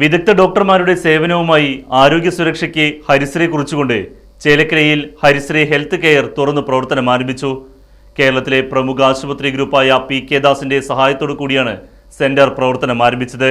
വിദഗ്ധ ഡോക്ടർമാരുടെ സേവനവുമായി ആരോഗ്യ സുരക്ഷയ്ക്ക് ഹരിശ്രീ കുറിച്ചുകൊണ്ട് ചേലക്കരയിൽ ഹരിശ്രീ ഹെൽത്ത് കെയർ തുറന്ന് പ്രവർത്തനം ആരംഭിച്ചു. കേരളത്തിലെ പ്രമുഖ ആശുപത്രി ഗ്രൂപ്പായ പി കെ ദാസിന്റെ സഹായത്തോടു കൂടിയാണ് സെന്റർ പ്രവർത്തനം ആരംഭിച്ചത്.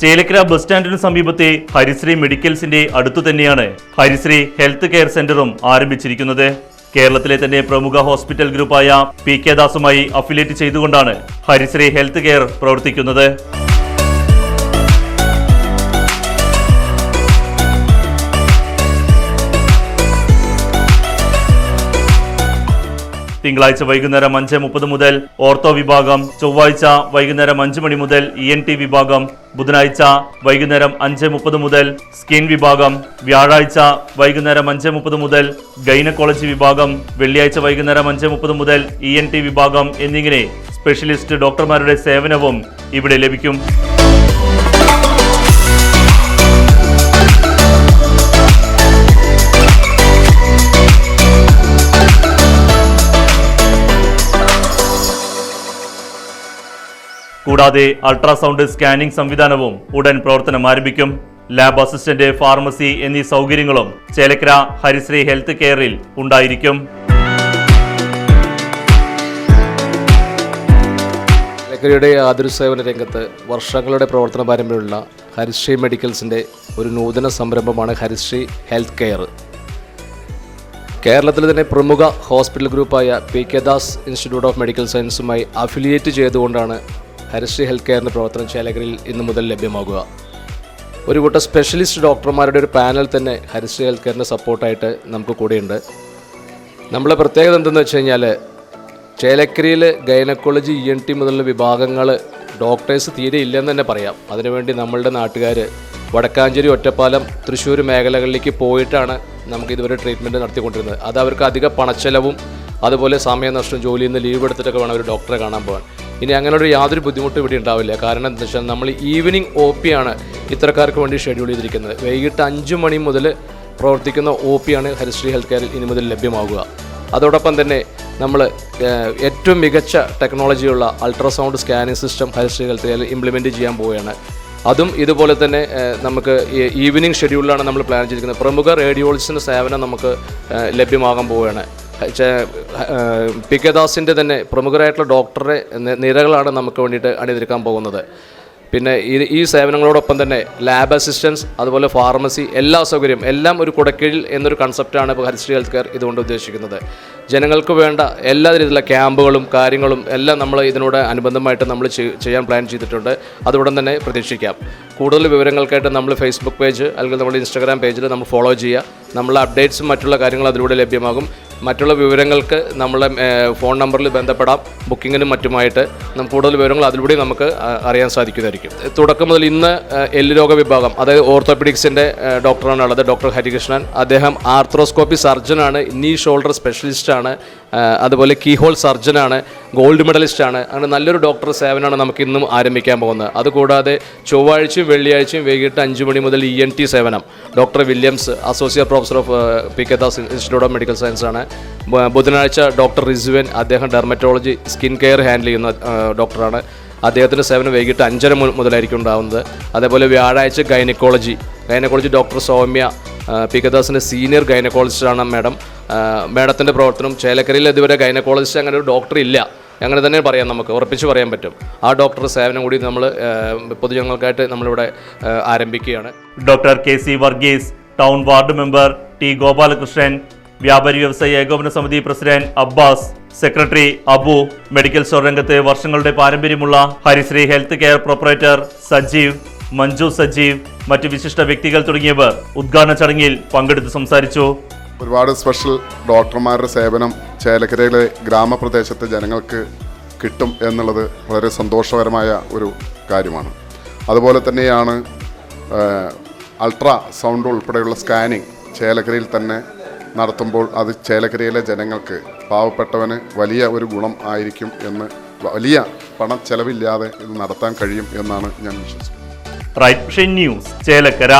ചേലക്കര ബസ് സ്റ്റാൻഡിന് സമീപത്തെ ഹരിശ്രീ മെഡിക്കൽസിന്റെ അടുത്തു തന്നെയാണ് ഹരിശ്രീ ഹെൽത്ത് കെയർ സെന്ററും ആരംഭിച്ചിരിക്കുന്നത്. കേരളത്തിലെ തന്നെ പ്രമുഖ ഹോസ്പിറ്റൽ ഗ്രൂപ്പായ പി കെ ദാസുമായി അഫിലിയേറ്റ് ചെയ്തുകൊണ്ടാണ് ഹരിശ്രീ ഹെൽത്ത് കെയർ പ്രവർത്തിക്കുന്നത്. തിങ്കളാഴ്ച വൈകുന്നേരം അഞ്ച് മുപ്പത് മുതൽ ഓർത്തോ വിഭാഗം ചൊവ്വാഴ്ച വൈകുന്നേരം അഞ്ച് മണി മുതൽ ഇ എൻ ടി വിഭാഗം ബുധനാഴ്ച വൈകുന്നേരം അഞ്ച് മുപ്പത് മുതൽ സ്കിൻ വിഭാഗം വ്യാഴാഴ്ച വൈകുന്നേരം അഞ്ച് മുപ്പത് മുതൽ ഗൈനക്കോളജി വിഭാഗം വെള്ളിയാഴ്ച വൈകുന്നേരം അഞ്ച് മുപ്പത് മുതൽ ഇ എൻ ടി വിഭാഗം എന്നിങ്ങനെ സ്പെഷ്യലിസ്റ്റ് ഡോക്ടർമാരുടെ സേവനവും ഇവിടെ ലഭിക്കും. കൂടാതെ അൾട്രാസൗണ്ട് സ്കാനിംഗ് സംവിധാനവും ഉടൻ പ്രവർത്തനം ആരംഭിക്കും. ലാബ് അസിസ്റ്റന്റ് ഫാർമസി എന്നീ സൗകര്യങ്ങളും ചേലക്കര ഹരിശ്രീ ഹെൽത്ത് കെയറിൽ ഉണ്ടായിരിക്കും. ലഹരിയുടെ ആതുര സേവന രംഗത്ത് വർഷങ്ങളുടെ പ്രവർത്തന പാരമ്പര്യമുള്ള ഹരിശ്രീ മെഡിക്കൽസിന്റെ ഒരു നൂതന സംരംഭമാണ് ഹരിശ്രീ ഹെൽത്ത് കെയർ. കേരളത്തിലെ തന്നെ പ്രമുഖ hospital ഗ്രൂപ്പായ P K Das institute of medical സയൻസുമായി affiliate ചെയ്തുകൊണ്ടാണ് ഹരിശ്രീ ഹെൽത്ത് കെയറിന്റെ പ്രവർത്തനം ചേലകരിൽ ഇന്നു മുതൽ ലഭ്യമാകുക. ഒരു കൂട്ടം സ്പെഷ്യലിസ്റ്റ് ഡോക്ടർമാരുടെ ഒരു പാനൽ തന്നെ ഹരിശ്രീ ഹെൽത്ത് കെയറിന്റെ സപ്പോർട്ടായിട്ട് നമുക്ക് കൂടെയുണ്ട്. നമ്മളെ പ്രത്യേകത എന്തെന്ന് വെച്ച് കഴിഞ്ഞാൽ ചേലക്കരയിൽ ഗൈനക്കോളജി ഇ എൻ ടി മുതലുള്ള വിഭാഗങ്ങൾ ഡോക്ടേഴ്സ് തീരെ ഇല്ലെന്ന് തന്നെ പറയാം. അതിനുവേണ്ടി നമ്മളുടെ നാട്ടുകാർ വടക്കാഞ്ചേരി ഒറ്റപ്പാലം തൃശ്ശൂർ മേഖലകളിലേക്ക് പോയിട്ടാണ് നമുക്ക് ഇതുവരെ ട്രീറ്റ്മെന്റ് നടത്തിക്കൊണ്ടിരുന്നത്. അത് അവർക്ക് അധിക പണച്ചെലവും അതുപോലെ സമയനഷ്ടം ജോലിയിൽ നിന്ന് ലീവ് എടുത്തിട്ടൊക്കെ വേണം ഒരു ഡോക്ടറെ കാണാൻ പോകാൻ. ഇനി അങ്ങനെയുള്ള യാതൊരു ബുദ്ധിമുട്ടും ഇവിടെ ഉണ്ടാവില്ല. കാരണം എന്താ വെച്ചാൽ നമ്മൾ ഈവനിങ് ഒ പി ആണ് ഇത്തരക്കാർക്ക് വേണ്ടി ഷെഡ്യൂൾ ചെയ്തിരിക്കുന്നത്. വൈകിട്ട് അഞ്ച് മണി മുതൽ പ്രവർത്തിക്കുന്ന ഒ ആണ് ഹരിശ്രീ ഹെൽത്ത് കെയറിൽ ഇനി മുതൽ ലഭ്യമാകുക അതോടൊപ്പം തന്നെ നമ്മൾ ഏറ്റവും മികച്ച ടെക്നോളജിയുള്ള ultrasound scanning system Harisree health കെയറിൽ ഇംപ്ലിമെന്റ് ചെയ്യാൻ പോവുകയാണ്. അതും ഇതുപോലെ തന്നെ നമുക്ക് ഈവനിങ് ഷെഡ്യൂളിലാണ് നമ്മൾ പ്ലാൻ ചെയ്തിരിക്കുന്നത്. പ്രമുഖ റേഡിയോളജിസ്റ്റിന്റെ സേവനം നമുക്ക് ലഭ്യമാകാൻ പോവുകയാണ്. പി കെ ദാസിന്റെ തന്നെ പ്രമുഖരായിട്ടുള്ള ഡോക്ടറെ നിരകളാണ് നമുക്ക് വേണ്ടിയിട്ട് അണിനിരക്കാൻ പോകുന്നത്. പിന്നെ ഈ ഈ സേവനങ്ങളോടൊപ്പം തന്നെ ലാബ് അസിസ്റ്റൻസ് അതുപോലെ ഫാർമസി എല്ലാ സൗകര്യം എല്ലാം ഒരു കുടക്കീഴിൽ എന്നൊരു കൺസെപ്റ്റാണ് ഇപ്പോൾ ഹരിശ്രീ ഹെൽത്ത് കെയർ ഇതുകൊണ്ട് ഉദ്ദേശിക്കുന്നത്. ജനങ്ങൾക്ക് വേണ്ട എല്ലാ രീതിയിലുള്ള ക്യാമ്പുകളും കാര്യങ്ങളും എല്ലാം നമ്മൾ ഇതിനോട് അനുബന്ധമായിട്ട് നമ്മൾ ചെയ്യാൻ പ്ലാൻ ചെയ്തിട്ടുണ്ട്. അതുടൻ തന്നെ പ്രതീക്ഷിക്കാം. കൂടുതൽ വിവരങ്ങൾക്കായിട്ട് നമ്മൾ ഫേസ്ബുക്ക് പേജ് അല്ലെങ്കിൽ നമ്മുടെ ഇൻസ്റ്റാഗ്രാം പേജിൽ നമ്മൾ ഫോളോ ചെയ്യുക. നമ്മളെ അപ്ഡേറ്റ്സും മറ്റുള്ള കാര്യങ്ങളും അതിലൂടെ ലഭ്യമാകും. മറ്റുള്ള വിവരങ്ങൾക്ക് നമ്മളെ ഫോൺ നമ്പറിൽ ബന്ധപ്പെടാം. ബുക്കിങ്ങിനും മറ്റുമായിട്ട് നമുക്ക് കൂടുതൽ വിവരങ്ങൾ അതിലൂടെ നമുക്ക് അറിയാൻ സാധിക്കുന്നതായിരിക്കും. തുടക്കം മുതൽ ഇന്ന് എല്ല് രോഗ വിഭാഗം അതായത് ഓർത്തോപെഡിക്സിന്റെ ഡോക്ടറാണ് ഉള്ളത് ഡോക്ടർ ഹരികൃഷ്ണൻ. അദ്ദേഹം ആർത്രോസ്കോപ്പി സർജനാണ് നീ ഷോൾഡർ സ്പെഷ്യലിസ്റ്റാണ് അതുപോലെ കീഹോൾ സർജനാണ് ഗോൾഡ് മെഡലിസ്റ്റാണ് അങ്ങനെ നല്ലൊരു ഡോക്ടർ സേവനമാണ് നമുക്ക് ഇന്നും ആരംഭിക്കാൻ പോകുന്നത്. അതുകൂടാതെ ചൊവ്വാഴ്ചയും വെള്ളിയാഴ്ചയും വൈകിട്ട് അഞ്ച് മണി മുതൽ ഇ എൻ ടി സേവനം. Doctor Williams associate professor of P K Das institute of medical science ആണ് ബുധനാഴ്ച ഡോക്ടർ റിസുവൻ അദ്ദേഹം ഡെർമറ്റോളജി സ്കിൻ കെയർ ഹാൻഡിൽ ചെയ്യുന്ന ഡോക്ടറാണ്. അദ്ദേഹത്തിന്റെ സേവനം വൈകിട്ട് അഞ്ചര മുതലായിരിക്കും ഉണ്ടാവുന്നത്. അതേപോലെ വ്യാഴാഴ്ച gynaecology. Gynaecology doctor Soumya P K ദാസിന്റെ senior ഗൈനക്കോളജിസ്റ്റാണ് മാഡം. മാഡത്തിന്റെ പ്രവർത്തനം ചേലക്കരയിൽ ഇതുവരെ ഗൈനക്കോളജിസ്റ്റ് അങ്ങനെ ഒരു ഡോക്ടർ ഇല്ല. അങ്ങനെ തന്നെ പറയാം നമുക്ക് ഉറപ്പിച്ച് പറയാൻ പറ്റും. ആ ഡോക്ടർ സേവനം കൂടി നമ്മൾ പൊതുജനങ്ങൾക്കായിട്ട് നമ്മളിവിടെ ആരംഭിക്കുകയാണ്. Doctor K C Varghese town ward member T Gopalakrishnan വ്യാപാരി വ്യവസായ ഏകോപന സമിതി president Abbas secretary Abu medical store രംഗത്ത് വർഷങ്ങളുടെ പാരമ്പര്യമുള്ള Harisree health care proprietor Sajeev Manju Sajeev മറ്റ് വിശിഷ്ട വ്യക്തികൾ തുടങ്ങിയവർ ഉദ്ഘാടന ചടങ്ങിൽ പങ്കെടുത്ത് സംസാരിച്ചു. ഒരുപാട് സ്പെഷ്യൽ ഡോക്ടർമാരുടെ സേവനം ചേലക്കരയിലെ ഗ്രാമപ്രദേശത്തെ ജനങ്ങൾക്ക് കിട്ടും എന്നുള്ളത് വളരെ സന്തോഷകരമായ ഒരു കാര്യമാണ്. അതുപോലെ തന്നെയാണ് അൾട്രാ സൗണ്ട് ഉൾപ്പെടെയുള്ള സ്കാനിങ് ചേലക്കരയിൽ തന്നെ നടത്തുമ്പോൾ അത് ചേലക്കരയിലെ ജനങ്ങൾക്ക് പാവപ്പെട്ടവന് വലിയ ഒരു ഗുണം ആയിരിക്കും എന്ന് വലിയ പണം ചെലവില്ലാതെ ഇത് നടത്താൻ കഴിയും എന്നാണ് ഞാൻ വിശ്വസിക്കുന്നത്. Right news Chelakkara.